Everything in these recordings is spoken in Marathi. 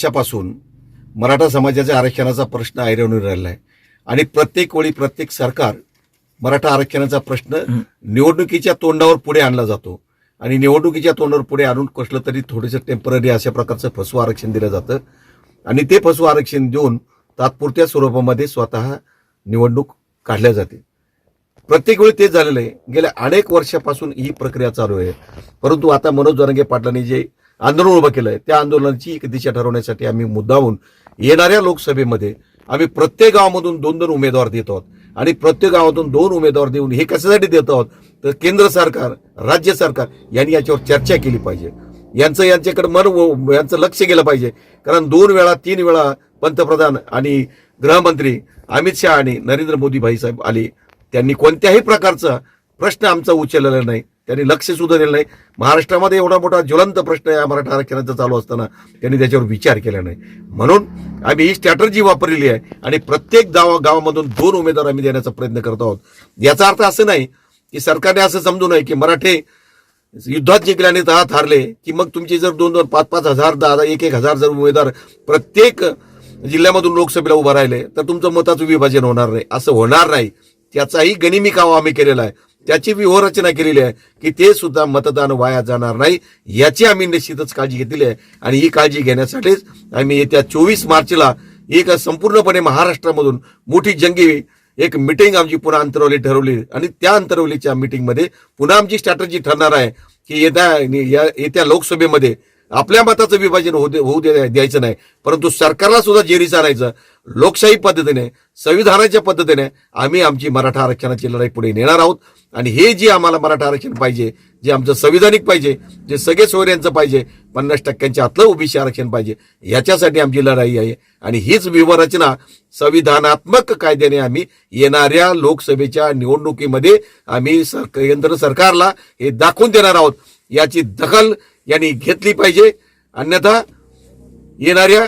वर्षापासून मराठा समाजाच्या आरक्षणाचा प्रश्न ऐरवून राहिला आहे आणि प्रत्येक वेळी प्रत्येक सरकार मराठा आरक्षणाचा प्रश्न निवडणुकीच्या तोंडावर पुढे आणला जातो. आणि निवडणुकीच्या तोंडावर पुढे आणून कसलं तरी थोडंसं टेंपररी अशा प्रकारचं फसवं आरक्षण दिलं जातं. आणि ते फसवं आरक्षण देऊन तात्पुरत्या स्वरूपामध्ये स्वतः निवडणूक काढल्या जाते. प्रत्येक वेळी तेच झालेलं आहे. गेल्या अनेक वर्षापासून ही प्रक्रिया चालू आहे. परंतु आता मनोज जरांगे पाटलांनी जे आंदोलन उभं केलंय. त्या आंदोलनाची एक दिशा ठरवण्यासाठी आम्ही मुद्दाहून येणाऱ्या लोकसभेमध्ये आम्ही प्रत्येक गावामधून दोन दोन उमेदवार देत आहोत. आणि प्रत्येक गावातून दोन उमेदवार देऊन हे कशासाठी देत आहोत? तर केंद्र सरकार राज्य सरकार यांनी याच्यावर चर्चा केली पाहिजे. यांचं यांच्याकडे मन यांचं लक्ष गेलं पाहिजे. कारण दोन वेळा तीन वेळा पंतप्रधान आणि गृहमंत्री अमित शहा आणि नरेंद्र मोदी भाईसाहेब आले. त्यांनी कोणत्याही प्रकारचा प्रश्न आमचा उचललेला नाही. त्यांनी लक्ष सुद्धा दिलं नाही. महाराष्ट्रामध्ये एवढा मोठा ज्वलंत प्रश्न या मराठा आरक्षणाचा चालू असताना त्यांनी त्याच्यावर विचार केला नाही. म्हणून आम्ही ही स्ट्रॅटर्जी वापरलेली आहे आणि प्रत्येक गावा गावामधून दोन उमेदवार आम्ही देण्याचा प्रयत्न करत आहोत. याचा अर्थ असं नाही की सरकारने असं समजू नये की मराठे युद्धात जिंकल्याने तहात हारले की मग तुमचे जर दोन दोन पाच पाच हजार दहा एक एक हजार जर उमेदवार प्रत्येक जिल्ह्यामधून लोकसभेला उभा राहिले तर तुमचं मताचं विभाजन होणार नाही. असं होणार नाही. त्याचाही गनिमी कावा आम्ही केलेला आहे. त्याची व्यूहरचना केलेली आहे की ते सुद्धा मतदान वाया जाणार नाही याची आम्ही निश्चितच काळजी घेतलेली आहे. आणि ही काळजी घेण्यासाठीच आम्ही येत्या चोवीस मार्चला एक संपूर्णपणे महाराष्ट्रामधून मोठी जंगी एक मिटिंग आमची पुन्हा अंतरवली ठरवली. आणि त्या अंतरवलीच्या मिटिंगमध्ये पुन्हा आमची स्ट्रॅटजी ठरणार आहे की येत्या या- येत्या लोकसभेमध्ये आपल्या मताचं विभाजन होऊ दे- होऊ दे- द्यायचं नाही. परंतु सरकारला सुद्धा जेरी चालायचं लोकशाही पद्धतीने संविधानाच्या पद्धतीने आम्ही आमची मराठा आरक्षणाची लढाई पुढे नेणार आहोत. आणि हे जे आम्हाला मराठा आरक्षण पाहिजे जे आमचं संविधानिक पाहिजे जे सगळे सोयऱ्यांचं पाहिजे पन्नास टक्क्यांच्या आतलं ओबीसी आरक्षण पाहिजे याच्यासाठी आमची लढाई आहे. आणि हीच व्यूहरचना संविधानात्मक कायद्याने आम्ही येणाऱ्या लोकसभेच्या निवडणुकीमध्ये आम्ही सर केंद्र सरकारला हे दाखवून देणार आहोत. याची दखल यांनी घेतली पाहिजे. अन्यथा येणाऱ्या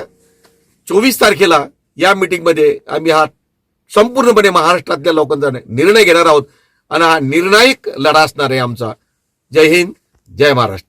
चोवीस तारखेला या मिटिंगमध्ये आम्ही हा संपूर्णपणे महाराष्ट्रातल्या लोकांचा निर्णय घेणार आहोत. आणि हा निर्णायक लढा असणार आहे आमचा. जय हिंद जय महाराष्ट्र.